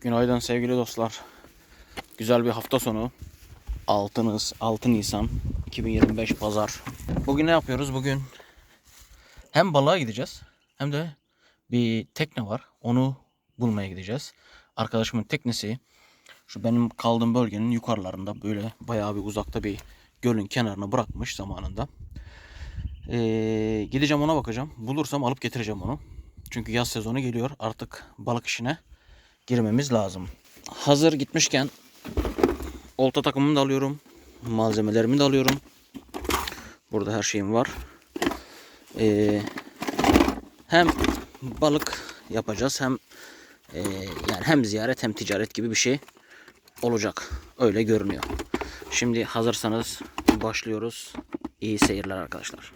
Günaydın sevgili dostlar. Güzel bir hafta sonu. 6, 6 Nisan 2025 Pazar. Bugün ne yapıyoruz? Bugün hem balığa gideceğiz hem de bir tekne var. Onu bulmaya gideceğiz. Arkadaşımın teknesi şu benim kaldığım bölgenin yukarılarında böyle bayağı bir uzakta bir gölün kenarına bırakmış zamanında. Ee, gideceğim ona bakacağım. Bulursam alıp getireceğim onu. Çünkü yaz sezonu geliyor. Artık balık işine girmemiz lazım. Hazır gitmişken olta takımımı da alıyorum. Malzemelerimi de alıyorum. Burada her şeyim var. Ee, hem balık yapacağız hem e, yani hem ziyaret hem ticaret gibi bir şey olacak. Öyle görünüyor. Şimdi hazırsanız başlıyoruz. İyi seyirler arkadaşlar.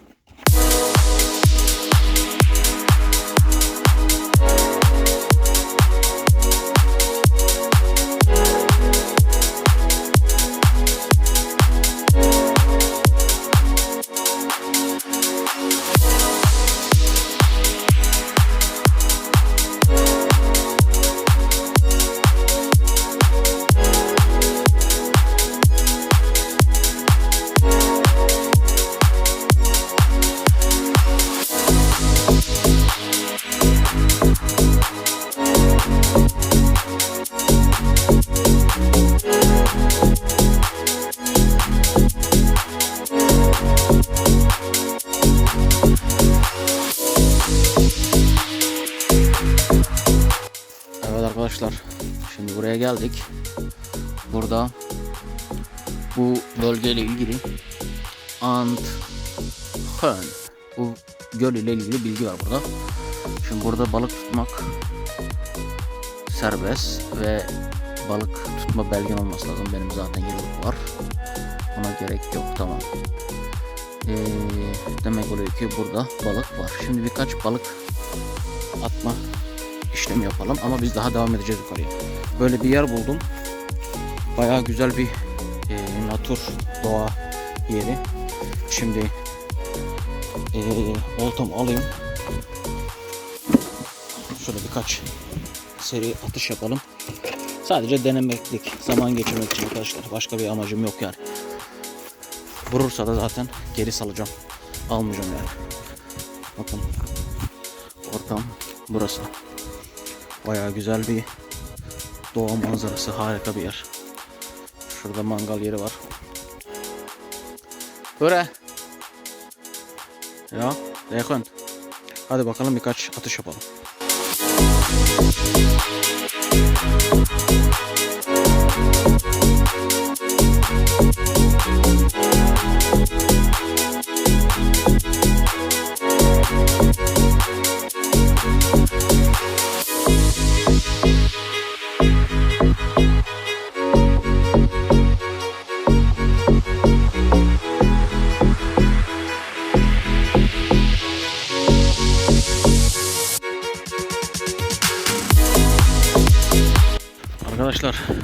Arkadaşlar. Şimdi buraya geldik. Burada bu bölgeyle ilgili Ant Hön bu göl ile ilgili bilgi var burada. Şimdi burada balık tutmak serbest ve balık tutma belgen olması lazım. Benim zaten yıllık var. Buna gerek yok. Tamam. Ee, demek oluyor ki burada balık var. Şimdi birkaç balık atma işlemi yapalım ama biz daha devam edeceğiz yukarıya. Böyle bir yer buldum. Bayağı güzel bir e, natür doğa yeri. Şimdi e, oltamı alayım. Şöyle birkaç seri atış yapalım. Sadece denemeklik, zaman geçirmek için arkadaşlar. Başka bir amacım yok yani. Vurursa da zaten geri salacağım. Almayacağım yani. Bakın. Ortam burası. Bayağı güzel bir doğa manzarası. Harika bir yer. Şurada mangal yeri var. Böyle. Ya, yakın. Hadi bakalım birkaç atış yapalım. Arkadaşlar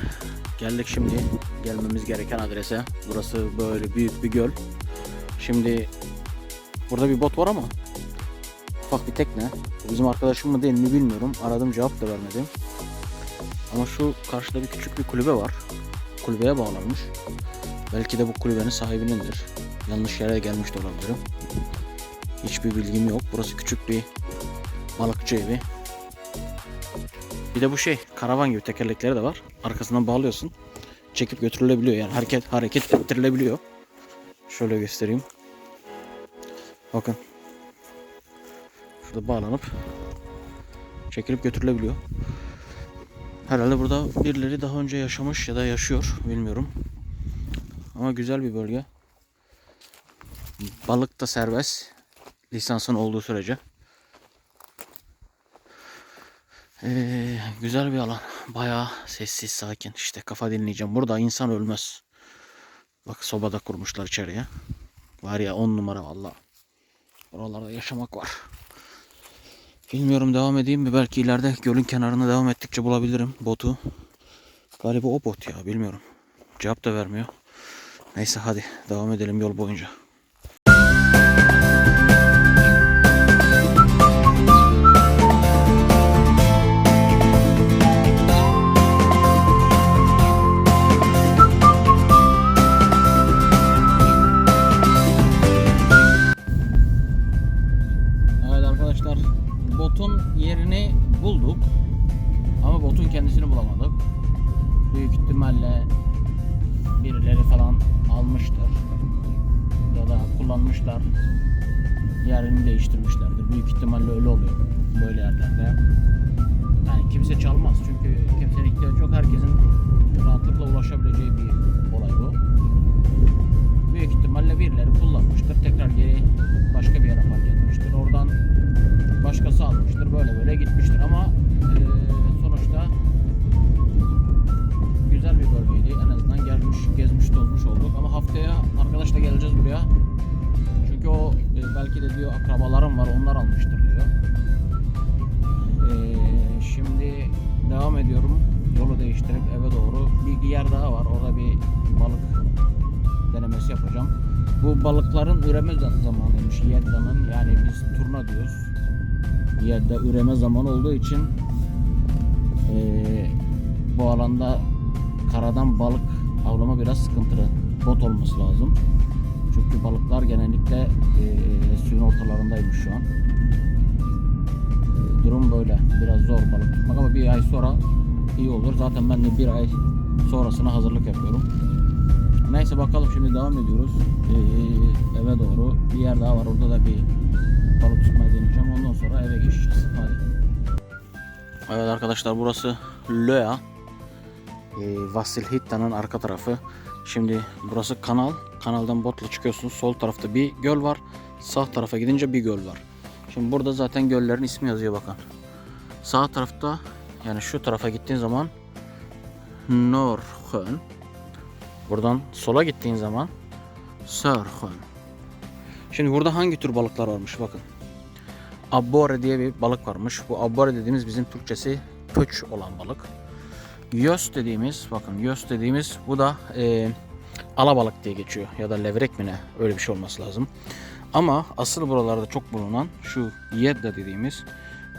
geldik şimdi gelmemiz gereken adrese. Burası böyle büyük bir göl. Şimdi burada bir bot var ama ufak bir tekne. Bizim arkadaşım mı değil mi bilmiyorum. Aradım cevap da vermedi. Ama şu karşıda bir küçük bir kulübe var. Kulübeye bağlanmış. Belki de bu kulübenin sahibinindir. Yanlış yere gelmiş de olabilirim. Hiçbir bilgim yok. Burası küçük bir balıkçı evi. Bir de bu şey karavan gibi tekerlekleri de var. Arkasından bağlıyorsun. Çekip götürülebiliyor yani hareket hareket ettirilebiliyor. Şöyle göstereyim. Bakın. Şurada bağlanıp çekilip götürülebiliyor. Herhalde burada birileri daha önce yaşamış ya da yaşıyor bilmiyorum. Ama güzel bir bölge. Balık da serbest. Lisansın olduğu sürece. Ee, güzel bir alan. Bayağı sessiz, sakin. İşte kafa dinleyeceğim. Burada insan ölmez. Bak sobada kurmuşlar içeriye. Var ya on numara valla. Buralarda yaşamak var. Bilmiyorum devam edeyim mi? Belki ileride gölün kenarına devam ettikçe bulabilirim botu. Galiba o bot ya bilmiyorum. Cevap da vermiyor. Neyse hadi devam edelim yol boyunca. Büyük ihtimalle birileri falan almıştır. Ya da kullanmışlar. Yerini değiştirmişlerdir. Büyük ihtimalle öyle oluyor böyle yerlerde. Yani kimse çalmaz çünkü kimsenin ihtiyacı yok. Herkesin haftaya arkadaşla geleceğiz buraya. Çünkü o e, belki de diyor akrabalarım var onlar almıştır diyor. Ee, şimdi devam ediyorum. Yolu değiştirip eve doğru. Bir yer daha var. Orada bir balık denemesi yapacağım. Bu balıkların üreme za- zamanıymış. Yedda'nın yani biz turna diyoruz. Yedda üreme zamanı olduğu için ee, bu alanda karadan balık avlama biraz sıkıntılı. Bot olması lazım. Çünkü balıklar genellikle ee, suyun ortalarındaymış şu an. Ee, durum böyle. Biraz zor balık tutmak ama bir ay sonra iyi olur. Zaten ben de bir ay sonrasına hazırlık yapıyorum. Neyse bakalım şimdi devam ediyoruz. Ee, eve doğru bir yer daha var. Orada da bir balık tutmayı deneyeceğim. Ondan sonra eve geçeceğiz. Hadi. Evet arkadaşlar burası Löya. Ee, Vasil Hitta'nın arka tarafı. Şimdi burası kanal. Kanaldan botla çıkıyorsunuz. Sol tarafta bir göl var. Sağ tarafa gidince bir göl var. Şimdi burada zaten göllerin ismi yazıyor bakın. Sağ tarafta yani şu tarafa gittiğin zaman Norhön. Buradan sola gittiğin zaman Sörhön. Şimdi burada hangi tür balıklar varmış bakın. Abbore diye bir balık varmış. Bu abbore dediğimiz bizim Türkçesi pöç olan balık. Yös dediğimiz bakın yös dediğimiz bu da e, alabalık diye geçiyor ya da levrek mi ne öyle bir şey olması lazım. Ama asıl buralarda çok bulunan şu yedda dediğimiz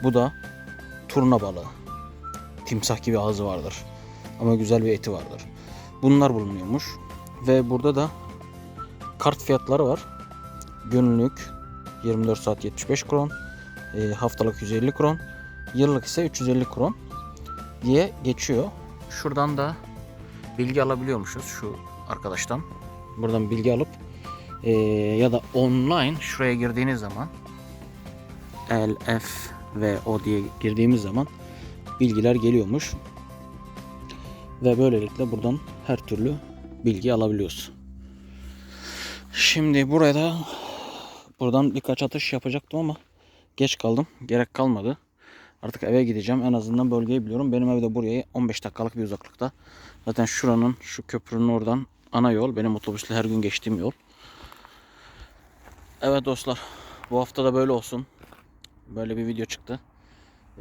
bu da turna balığı. Timsah gibi ağzı vardır. Ama güzel bir eti vardır. Bunlar bulunuyormuş. Ve burada da kart fiyatları var. Günlük 24 saat 75 kron. e, haftalık 150 kron. Yıllık ise 350 kron diye geçiyor. Şuradan da bilgi alabiliyormuşuz şu arkadaştan. Buradan bilgi alıp e, ya da online şuraya girdiğiniz zaman LF ve O diye girdiğimiz zaman bilgiler geliyormuş. Ve böylelikle buradan her türlü bilgi alabiliyoruz. Şimdi burada buradan birkaç atış yapacaktım ama geç kaldım. Gerek kalmadı. Artık eve gideceğim. En azından bölgeyi biliyorum. Benim ev de buraya 15 dakikalık bir uzaklıkta. Zaten şuranın şu köprünün oradan ana yol. Benim otobüsle her gün geçtiğim yol. Evet dostlar. Bu hafta da böyle olsun. Böyle bir video çıktı.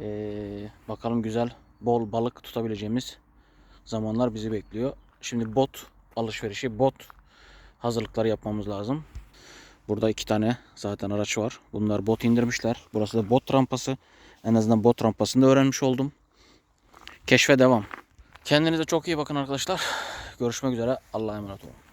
Ee, bakalım güzel bol balık tutabileceğimiz zamanlar bizi bekliyor. Şimdi bot alışverişi, bot hazırlıkları yapmamız lazım. Burada iki tane zaten araç var. Bunlar bot indirmişler. Burası da bot rampası. En azından bot rampasını da öğrenmiş oldum. Keşfe devam. Kendinize çok iyi bakın arkadaşlar. Görüşmek üzere. Allah'a emanet olun.